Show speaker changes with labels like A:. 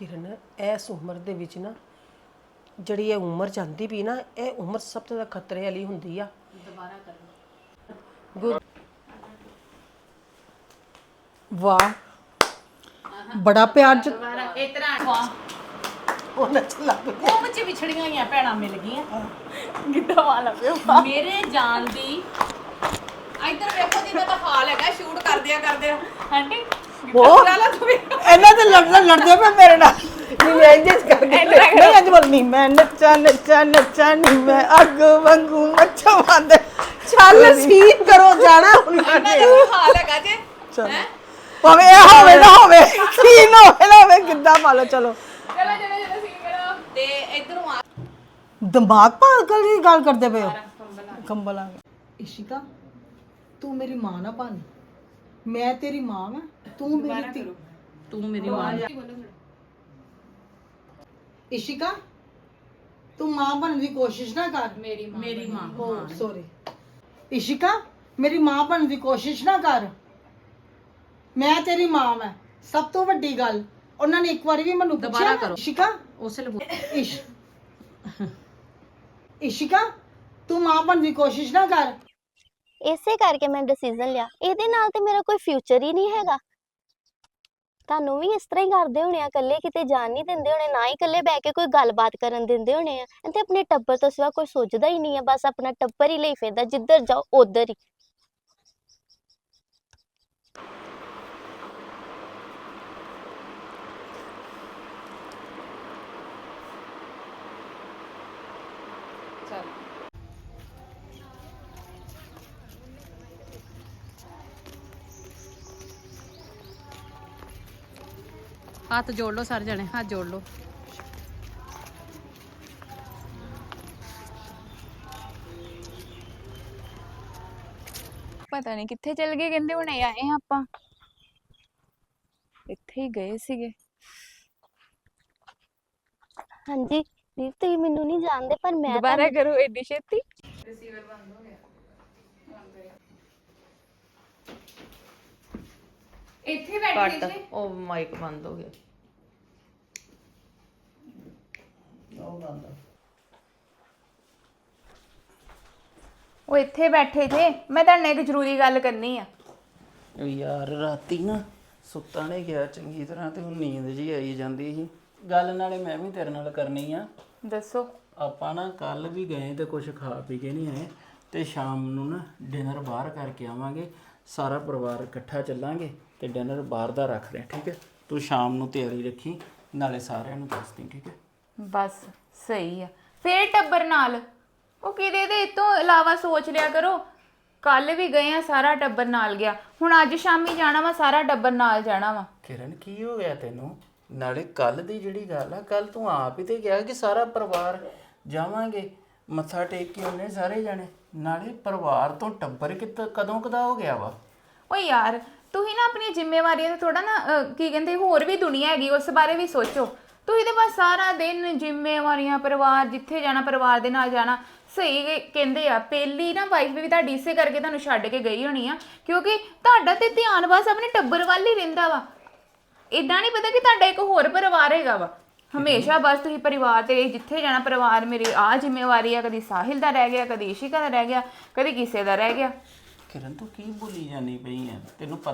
A: ਕਿਰਨ ਇਸ ਉਮਰ ਦੇ ਵਿੱਚ ਨਾ ਜਿਹੜੀ ਇਹ ਉਮਰ ਜਾਂਦੀ ਵੀ ਨਾ ਇਹ ਉਮਰ ਸਭ ਤੋਂ ਜ਼ਿਆਦਾ ਖਤਰੇ ਵਾਲੀ ਹੁੰਦੀ ਆ। ਦੁਬਾਰਾ ਕਰੋ ਵਾਹ। ਬੜਾ ਪਿਆਰ ਜ
B: ਇਸ ਤਰ੍ਹਾਂ
A: ਉਹ ਨੱਚ ਲੱਗ
B: ਉਹ ਵਿੱਚ ਵਿਛੜੀਆਂ ਹੋਈਆਂ ਭੈਣਾਂ ਮਿਲ ਗਈਆਂ। ਗਿੱਧਾ ਵਾਲਾ ਪਿਓ। ਮੇਰੇ ਜਾਨ ਦੀ ਇੱਧਰ ਵੇਖੋ ਜੀ ਦਾ ਹਾਲ ਹੈਗਾ। ਸ਼ੂਟ ਕਰਦਿਆ ਕਰਦਿਆ ਆਂਟੀ
A: ਉਹ?
B: ਲਾ
A: ਇਹਨਾਂ ਤੇ ਲੜਦੇ ਲੜਦੇ ਪਏ ਮੇਰੇ ਨਾਲ। ਨਹੀਂ ਮੈਂ ਇੰਜ ਕਰਕੇ। ਨਹੀਂ ਅੱਜ ਬੋਲਣੀ ਮੈਂ ਨੱਚਾ ਨੱਚਾ ਨੱਚਾ ਨਹੀਂ ਮੈਂ ਅੱਗ ਵਾਂਗੂ ਨੱਚਾ ਵਾਂਦੇ ਚੱਲ ਸੀਨ ਕਰੋ ਜਾਣਾ ਉਹਨਾਂ
B: ਇਹਨਾਂ
A: ਨੇ।
B: ਦਾ ਹਾਲ ਹੈਗਾ ਜੇ। ਹੈ?
A: ਭਾਵੇਂ ਇਹ ਹੋਵੇ ਨਾ ਹੋਵੇ ਸੀਨ ਹੋਵੇ ਨਾ ਹੋਵੇ ਕਿੱਦਾਂ ਪਾ ਲਓ ਚਲੋ।
B: ਚਲੋ ਚਲੋ ਚਲੋ ਸੀ ਕਰੋ। ਤੇ ਇਧਰੋਂ ਆ।
A: ਦਿਮਾਗ ਪਾਗਲ ਦੀ ਗੱਲ ਕਰਦੇ ਪਏ ਹੋ? ਕੰਬਲ ਆ ਇਸ਼ਿਕਾ ਤੂੰ ਮੇਰੀ ਮਾਂ ਨਾ ਬਣ। ਮੈਂ ਤੇਰੀ ਮਾਂ ਮੈਂ ਤੂੰ ਮੇਰੀ ਧੀ।
B: ਤੂੰ ਮੇਰੀ ਮਾਂ।
A: ਇਸ਼ਿਕਾ ਤੂੰ ਮਾਂ ਬਣਨ ਦੀ ਕੋਸ਼ਿਸ਼ ਨਾ ਕਰ।
B: ਮੇਰੀ ਮਾਂ ਮੇਰੀ ਮਾਂ
A: ਓ ਸੌਰੀ ਇਸ਼ਿਕਾ ਮੇਰੀ ਮਾਂ ਬਣਨ ਦੀ ਕੋਸ਼ਿਸ਼ ਨਾ ਕਰ। ਮੈਂ ਤੇਰੀ ਮਾਂ ਮੈਂ ਸਭ ਤੋਂ ਵੱਡੀ ਗੱਲ ਉਹਨਾਂ ਨੇ ਇੱਕ ਵਾਰੀ ਵੀ ਮੈਨੂੰ
B: ਦੁਬਾਰਾ ਕਰੋ।
A: ਇਸ਼ਿਕਾ
B: ਉਸੇ ਲਈ
A: ਇਸ਼ ਇਸ਼ਿਕਾ ਤੂੰ ਮਾਂ ਬਣਨ ਦੀ ਕੋਸ਼ਿਸ਼ ਨਾ ਕਰ।
C: ਇਸੇ ਕਰਕੇ ਮੈਂ ਡਿਸੀਜਨ ਲਿਆ। ਇਹਦੇ ਨਾਲ ਤੇ ਮੇਰਾ ਕੋਈ ਫਿਊਚਰ ਹੀ ਨਹੀਂ ਹੈਗਾ। ਤੁਹਾਨੂੰ ਵੀ ਇਸ ਤਰ੍ਹਾਂ ਹੀ ਕਰਦੇ ਹੋਣੇ ਆ, ਇਕੱਲੇ ਕਿਤੇ ਜਾਣ ਨਹੀਂ ਦਿੰਦੇ ਹੋਣੇ, ਨਾ ਹੀ ਇਕੱਲੇ ਬਹਿ ਕੇ ਕੋਈ ਗੱਲਬਾਤ ਕਰਨ ਦਿੰਦੇ ਹੋਣੇ ਆ। ਤੇ ਆਪਣੇ ਟੱਬਰ ਤੋਂ ਸਿਵਾ ਕੋਈ ਸੋਚਦਾ ਹੀ ਨਹੀਂ ਆ, ਬਸ ਆਪਣਾ ਟੱਬਰ ਹੀ ਲਈ ਫਿਰਦਾ, ਜਿੱਧਰ ਜਾਓ ਉਧਰ ਹੀ।
B: ਚੱਲ। ਹੱਥ ਜੋੜ ਲਓ ਸਾਰੇ ਜਣੇ ਹੱਥ ਜੋੜ ਲਓ।
D: ਪਤਾ ਨਹੀਂ ਕਿੱਥੇ ਚਲ ਗਏ ਕਹਿੰਦੇ ਹੁਣੇ ਆਏ ਹਾਂ ਆਪਾਂ। ਇੱਥੇ ਹੀ ਗਏ ਸੀਗੇ।
C: ਹਾਂਜੀ ਦੀਪ ਤੁਸੀਂ ਮੈਨੂੰ ਨਹੀਂ ਜਾਣਦੇ ਪਰ ਮੈਂ
D: ਦੁਬਾਰਾ ਕਰੋ ਏਡੀ ਛੇਤੀ।
B: ਇੱਥੇ ਬੈਠੇ
E: ਕੱਟ ਉਹ ਮਾਈਕ ਬੰਦ ਹੋ ਗਿਆ।
D: ਉਹ ਇੱਥੇ ਬੈਠੇ ਥੇ ਮੈਂ ਤੁਹਾਡੇ ਨਾਲ ਇੱਕ ਜ਼ਰੂਰੀ ਗੱਲ ਕਰਨੀ ਆ।
E: ਉਹ ਯਾਰ ਰਾਤੀ ਨਾ ਸੁੱਤਾ ਨਹੀਂ ਗਿਆ ਚੰਗੀ ਤਰ੍ਹਾਂ ਤੇ ਉਹ ਨੀਂਦ ਜੀ ਆਈ ਜਾਂਦੀ ਸੀ। ਗੱਲ ਨਾਲੇ ਮੈਂ ਵੀ ਤੇਰੇ ਨਾਲ ਕਰਨੀ ਆ।
D: ਦੱਸੋ।
E: ਆਪਾਂ ਨਾ ਕੱਲ ਵੀ ਗਏ ਤੇ ਕੁਝ ਖਾ ਪੀ ਕੇ ਨਹੀਂ ਆਏ। ਤੇ ਸ਼ਾਮ ਨੂੰ ਨਾ ਡਿਨਰ ਬਾਹਰ ਕਰਕੇ ਆਵਾਂਗੇ। ਸਾਰਾ ਪਰਿਵਾਰ ਇਕੱਠਾ ਚੱਲਾਂਗੇ ਤੇ ਡਿਨਰ ਬਾਹਰ ਦਾ ਰੱਖ ਲਿਆ ਠੀਕ ਹੈ? ਤੂੰ ਸ਼ਾਮ ਨੂੰ ਤਿਆਰੀ ਰੱਖੀ ਨਾਲੇ ਸਾਰਿਆਂ ਨੂੰ ਦੱਸ ਦੀ ਠੀਕ ਹੈ?
D: ਬਸ ਸਹੀ ਆ। ਫੇਰ ਟੱਬਰ ਨਾਲ। ਉਹ ਕਿਤੇ ਦੇ ਤੋਂ ਇਲਾਵਾ ਸੋਚ ਲਿਆ ਕਰੋ। ਕੱਲ ਵੀ ਗਏ ਆ ਸਾਰਾ ਟੱਬਰ ਨਾਲ ਗਿਆ। ਹੁਣ ਅੱਜ ਸ਼ਾਮੀ ਜਾਣਾ ਵਾ ਸਾਰਾ ਟੱਬਰ ਨਾਲ ਜਾਣਾ ਵਾ।
E: ਕਿਰਨ ਕੀ ਹੋ ਗਿਆ ਤੈਨੂੰ? ਨਾਲੇ ਕੱਲ ਦੀ ਜਿਹੜੀ ਗੱਲ ਆ ਕੱਲ ਤੂੰ ਆਪ ਹੀ ਤੇ ਕਿਹਾ ਕਿ ਸਾਰਾ ਪਰਿਵਾਰ ਜਾਵਾਂਗੇ। ਮੱਥਾ ਟੇਕ ਕੇ ਉਹਨੇ ਸਾਰੇ ਜਾਣੇ। ਨਾਲੇ ਪਰਿਵਾਰ ਤੋਂ ਟੱਬਰ ਕਿਤ ਕਦੋਂ ਕਦਾ ਹੋ ਗਿਆ ਵਾ?
D: ਓ ਯਾਰ ਤੁਸੀਂ ਨਾ ਆਪਣੀ ਜ਼ਿੰਮੇਵਾਰੀਆਂ ਤੇ ਥੋੜਾ ਨਾ ਅਹ, ਕੀ ਕਹਿੰਦੇ ਹੋਰ ਵੀ ਦੁਨੀਆ ਹੈਗੀ ਉਸ ਬਾਰੇ ਵੀ ਸੋਚੋ। ਤੁਸੀਂ ਤੇ ਬਸ ਸਾਰਾ ਦਿਨ ਜ਼ਿੰਮੇਵਾਰੀਆਂ ਪਰਿਵਾਰ ਜਿੱਥੇ ਜਾਣਾ ਪਰਿਵਾਰ ਦੇ ਨਾਲ ਜਾਣਾ ਸਹੀ ਕ- ਕਹਿੰਦੇ ਆ ਪਹਿਲੀ ਨਾ ਵਾਈਫ ਵੀ ਤੁਹਾਡੀ ਇਸੇ ਕਰਕੇ ਤੁਹਾਨੂੰ ਛੱਡ ਕੇ ਗਈ ਹੋਣੀ ਆ ਕਿਉਂਕਿ ਤੁਹਾਡਾ ਤੇ ਧਿਆਨ ਬਸ ਆਪਣੇ ਟੱਬਰ ਵੱਲ ਹੀ ਰਹਿੰਦਾ ਵਾ। ਇਦਾਂ ਨਹੀਂ ਪਤਾ ਕਿ ਤੁਹਾਡਾ ਇੱਕ ਹੋਰ ਪਰਿਵਾਰ ਹੈਗਾ ਵਾ। ਹਮੇਸ਼ਾ ਬਸ ਤੁਸੀਂ ਪਰਿਵਾਰ ਤੇ ਜਿੱਥੇ ਜਾਣਾ, ਪਰਿਵਾਰ ਮੇਰੀ ਆ ਜ਼ਿੰਮੇਵਾਰੀ ਆ, ਕਦੀ ਸਾਹਿਲ ਦਾ ਰਹਿ ਗਿਆ, ਕਦੀ ਇਸ਼ਿਕਾ ਦਾ ਰਹਿ ਗਿਆ, ਕਦੀ ਕਿਸੇ ਦਾ ਰਹਿ ਗਿਆ।
E: ਕਿਰਨ, ਤੂੰ ਕੀ ਬੋਲੀ ਜਾਨੀ ਪਈ ਐ? ਤੈਨੂੰ ਪਤਾ